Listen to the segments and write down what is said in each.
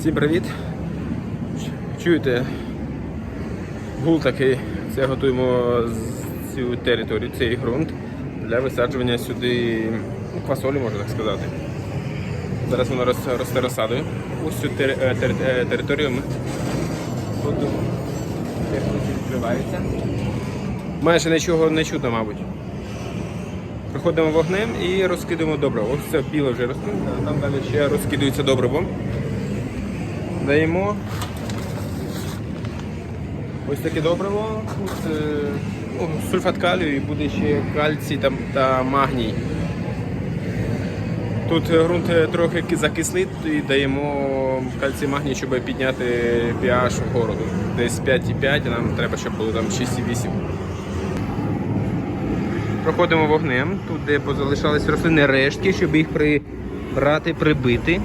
Всім привіт! Чуєте, гул такий. Це готуємо цю територію, цей ґрунт для висаджування сюди ну, квасолі, можна так сказати. Зараз воно росте, розсадою. Ось цю тери- е, тери- е, територію ми будемо. Техніки відкриваються. Майже нічого не чутно, мабуть. Проходимо вогнем і розкидуємо добриво. Ось це біле вже розкинуто, а там далі ще розкидується добриво. Даємо ось таке добриво. Тут е, ну, сульфат калію і буде ще кальцій там, та магній. Тут е, ґрунт е, трохи закислить і даємо кальцій магній, щоб підняти pH вгору. Десь 5,5, а нам треба, щоб було там 6,8. Проходимо вогнем, тут де позалишались рослини рештки, щоб їх прибрати, прибити.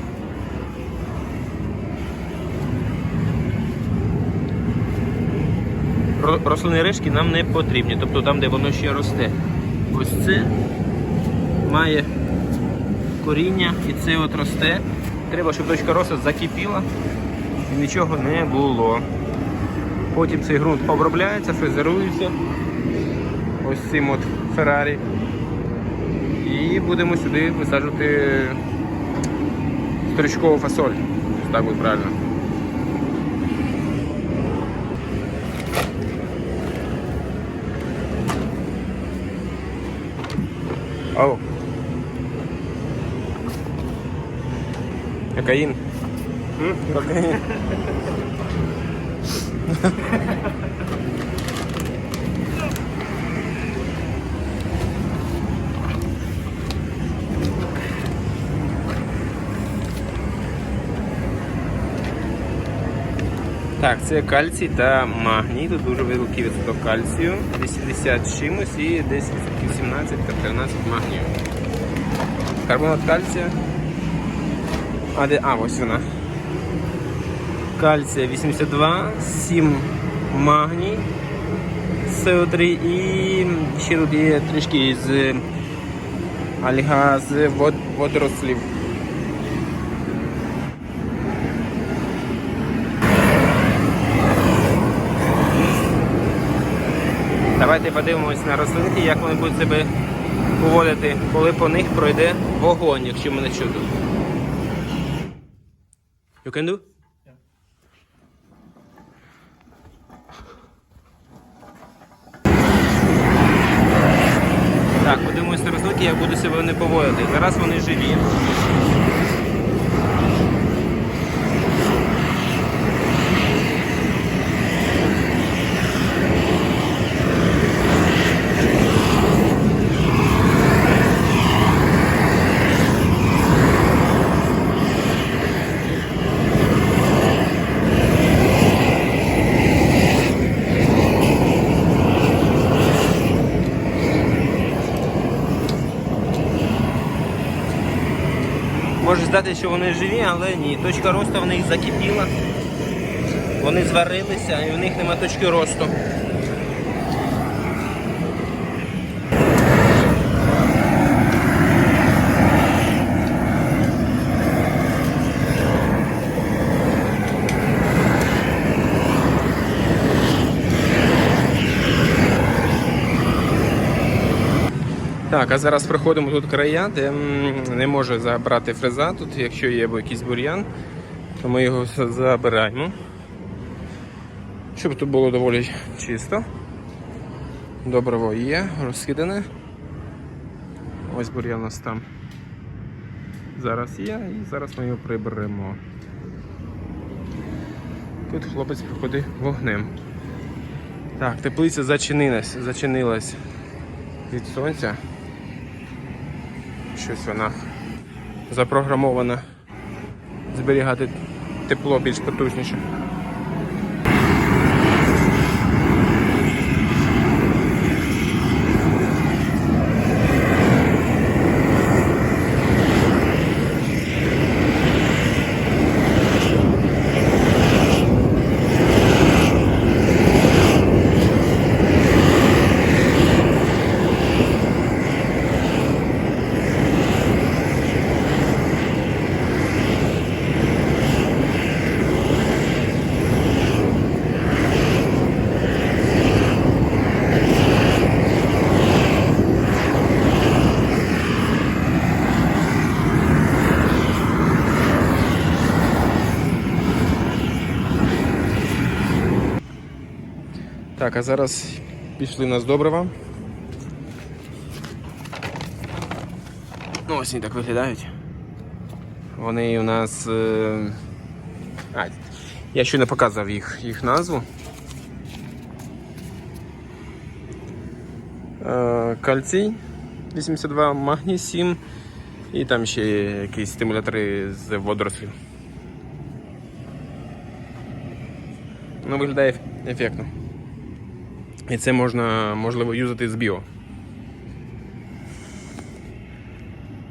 Рослини рештки нам не потрібні, тобто там, де воно ще росте. Ось це має коріння і це от росте. Треба, щоб точка росту закипіла і нічого не було. Потім цей ґрунт обробляється, фрезерується ось цим от Феррарі. І будемо сюди висаджувати стрічкову фасоль. Так буде правильно. Ау. Кокаїн. М? Так, це кальцій та магній. Тут дуже великий відсоток кальцію. 80 з чимось і десь відсотків 17 та 13 магнію. Карбонат кальція. А де? А, ось вона. Кальція 82, 7 магній, СО3 і ще тут є трішки з альга з вод, водорослів. Давайте подивимось на рослинки, як вони будуть себе поводити, коли по них пройде вогонь, якщо мене чути. You can do? Так, подивимось на рослинки, як будуть себе вони поводити. Зараз вони живі. Здати, що вони живі, але ні. Точка росту в них закипіла. Вони зварилися і в них нема точки росту. Так, а зараз проходимо тут края, де не може забрати фреза. Тут, якщо є якийсь бур'ян, то ми його забираємо. Щоб тут було доволі чисто. Добриво є, розкидане. Ось бур'ян у нас там зараз є, і зараз ми його приберемо. Тут хлопець проходить вогнем. Так, теплиця зачинилась, зачинилась від сонця. Щось вона запрограмована зберігати тепло більш потужніше. Так, а зараз пішли на добрива. Ну, ось вони так виглядають. Вони у нас. Е... А, я ще не показав їх, їх назву. Е, Кальцій 82, магній 7 і там ще якісь стимулятори з водорослів. Ну, виглядає ефектно. І це можна можливо юзати з біо.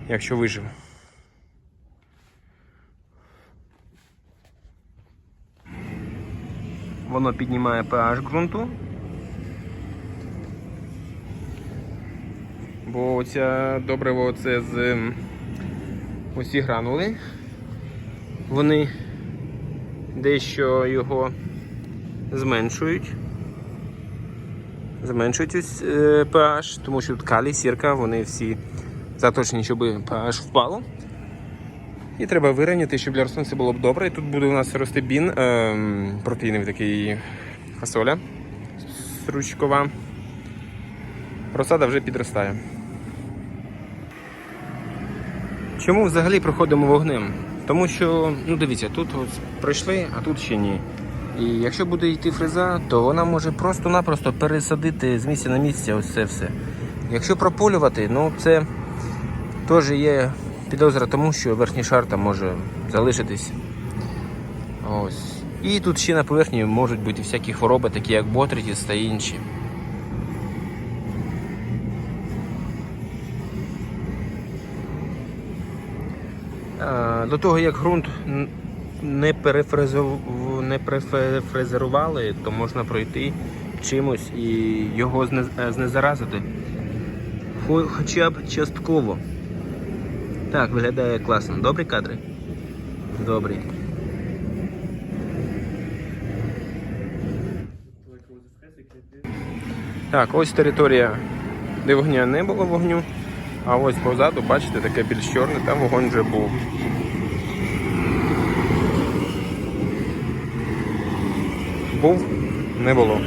Якщо виживе. Воно піднімає pH ґрунту. Бо оця добриво це з усі гранули. Вони дещо його зменшують. Зменшують е, pH, тому що тут калій, сірка, вони всі заточені, щоб pH впало. І треба вирівняти, щоб для рослин все було б добре. І тут буде у нас рости бін, ем, протеїновий такий фасоля стручкова. Розсада вже підростає. Чому взагалі проходимо вогнем? Тому що, ну дивіться, тут ось пройшли, а тут ще ні. І якщо буде йти фреза, то вона може просто-напросто пересадити з місця на місце ось це все. Якщо прополювати, ну це теж є підозра тому, що верхній шар там може залишитись. Ось. І тут ще на поверхні можуть бути всякі хвороби, такі як ботритіс та інші. Е, До того як ґрунт не, перефрезов... не перефрезерували, то можна пройти чимось і його е, знезаразити. Хоча б частково. Так, виглядає класно. Добрі кадри? Добрі. Так, ось територія, де вогня не було вогню. А ось позаду, бачите, таке більш чорне, там вогонь вже був. Був, не було.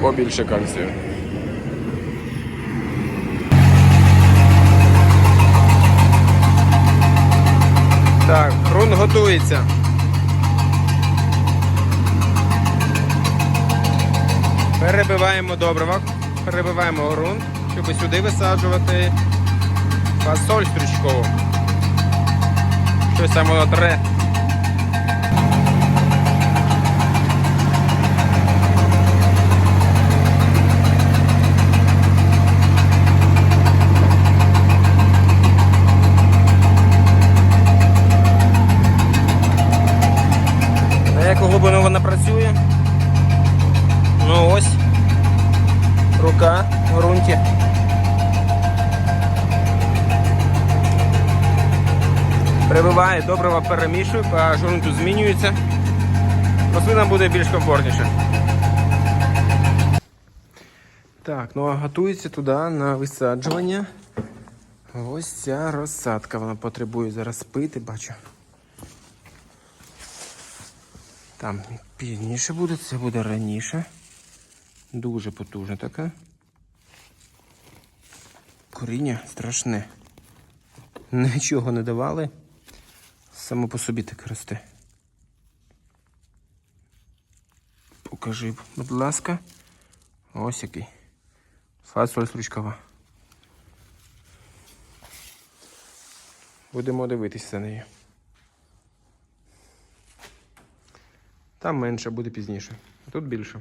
Побільше кальцію. Так, ґрунт готується. Перебиваємо добрива, перебиваємо ґрунт, щоб сюди висаджувати фасоль стручкову. Щось там воно тре. На яку глибину вона працює? Ну ось. Рука в ґрунті. Прибиває, добрива перемішує, pH ґрунту змінюється. Рослина буде більш комфортніше. Так, ну а готується туди на висаджування. Ось ця розсадка. Вона потребує зараз пити, бачу. Там пізніше буде, це буде раніше. Дуже потужна така. Коріння страшне. Нічого не давали. Само по собі так росте. Покажи, будь ласка. Ось який. Фасоль стручкова. Будемо дивитися за нею. Там менше буде пізніше, а тут більше.